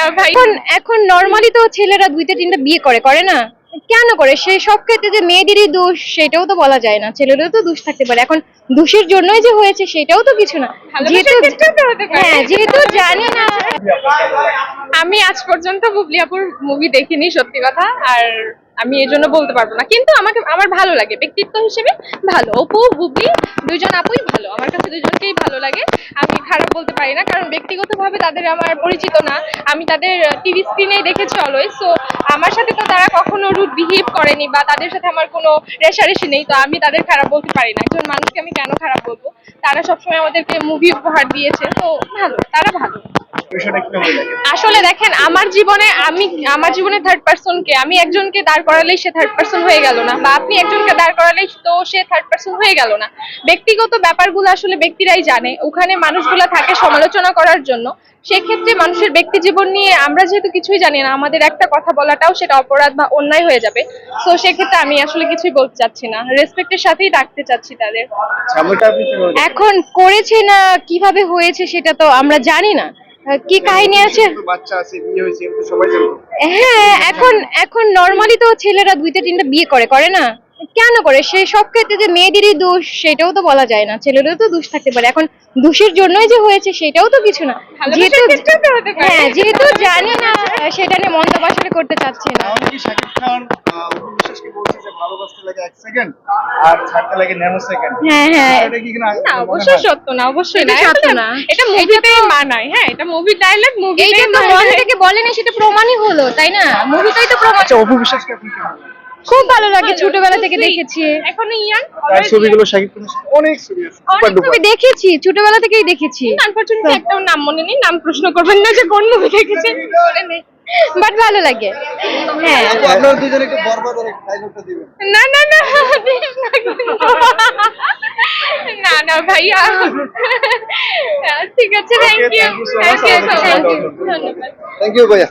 না ভাই। এখন এখন নর্মালি তো ছেলেরা দুইটা তিনটা বিয়ে করে করে না? কেন করে? সেই সব ক্ষেত্রে যে মেয়েদেরই দোষ সেটাও তো বলা যায় না। ছেলেরও তো দোষ থাকতে পারে। এখন দোষের জন্যই যে হয়েছে সেটাও তো কিছু না। হ্যাঁ যেহেতু জানি না আমি আজ পর্যন্ত বুবলি আপুর মুভি দেখিনি সত্যি কথা। আর আমি এই জন্য বলতে পারব না। কিন্তু আমাকে আমার ভালো লাগে। ব্যক্তিত্ব হিসেবে ভালো। অপু বুবলি দুজন আপুই ভালো। আমার কাছে দুজনকেই ভালো লাগে। আমি খারাপ বলতে পারি না। কারণ ব্যক্তিগতভাবে তাদের আমার পরিচিত না। আমি তাদের টিভি স্ক্রিনেই দেখেছি অলওয়েজ সো আমার সাথে তো তারা কখনো রুট বিহেভ করেনি বা তাদের সাথে আমার কোনো রেশারেশি নেই। তো আমি তাদের খারাপ বলতে পারি না। একজন মানুষকে আমি কেন খারাপ বলব? তারা সবসময় আমাদেরকে মুভি উপহার দিয়েছে। তো, ভালো। তারা ভালো। বিষয়টা কীভাবে লাগে আসলে দেখেন আমার জীবনে আমি আমার জীবনে থার্ড পার্সন কে? আমি একজনকে দাঁড় করালেই সে থার্ড পার্সন হয়ে গেল না বা আপনি একজনকে দাঁড় করালেই তো সে থার্ড পার্সন হয়ে গেল না। ব্যক্তিগত ব্যাপারগুলো আসলে ব্যক্তিরাই জানে। ওখানে মানুষগুলো থাকে সমালোচনা করার জন্য। সেক্ষেত্রে মানুষের ব্যক্তি জীবন নিয়ে আমরা যেহেতু কিছুই জানি না আমাদের একটা কথা বলাটাও সেটা অপরাধ বা অন্যায় হয়ে যাবে। তো সেক্ষেত্রে আমি আসলে কিছুই বলতে চাচ্ছি না। রেসপেক্টের সাথেই রাখতে চাচ্ছি তাদের। দেখেন? এখন করেছে না কীভাবে হয়েছে সেটা তো আমরা জানি না। কি কাহিনী আছে? বাচ্চা আছে বিয়ে হয়েছে সবাই হ্যাঁ এখন এখন নরমালি তো ছেলেরা দুইটা তিনটা বিয়ে করে করে না? কেন করে? সেই সব ক্ষেত্রে যে মেয়েদেরই দোষ সেটাও তো বলা যায় না। ছেলেদেরও তো দোষ থাকতে পারে। এখন দোষের জন্যই যে হয়েছে সেটাও তো কিছু না। ভালোবাসার ক্ষেত্রেও তো হতে পারে। হ্যাঁ যেহেতু জানি না সেটা নিয়ে মন্তব্য আসলে করতে চাচ্ছি না। শাকিব খান আহ, অপু বিশ্বাসকে বলছে যে ভালোবাসতে লাগে এক সেকেন্ড আর ছাড়তে লাগে ন্যানো সেকেন্ড হ্যাঁ হ্যাঁ। এটা কি কিনা না অবশ্যই সত্য না অবশ্যই না। না। এটা মুভিতেই মানায়। হ্যাঁ এটা মুভি ডায়লগ মুভি এইটা তো থেকে বলেনি সেটা প্রমাণই হলো তাই না? মুভিটাই তো প্রমাণ আচ্ছা অপু আপনি কেমন লাগে? খুব ভালো লাগে ছোটবেলা থেকে দেখেছি। এখনও ইয়াং তার ছবিগুলো শাকিব খানের অনেক ছবি আছে অনেক ছবি দেখেছি ছোটবেলা থেকেই দেখেছি। আনফরচুনেটলি একটাও নাম মনে নেই নাম প্রশ্ন করবেন না যে কোন মুভি দেখেছেন মনে নেই বাট ভালো লাগে। হ্যাঁ। আপনারা দুজনে একটু আর ডায়লগটা দিবেন। না না না না না ভাইয়া। ঠিক আছে thank you. Thank you thank you ভাইয়া।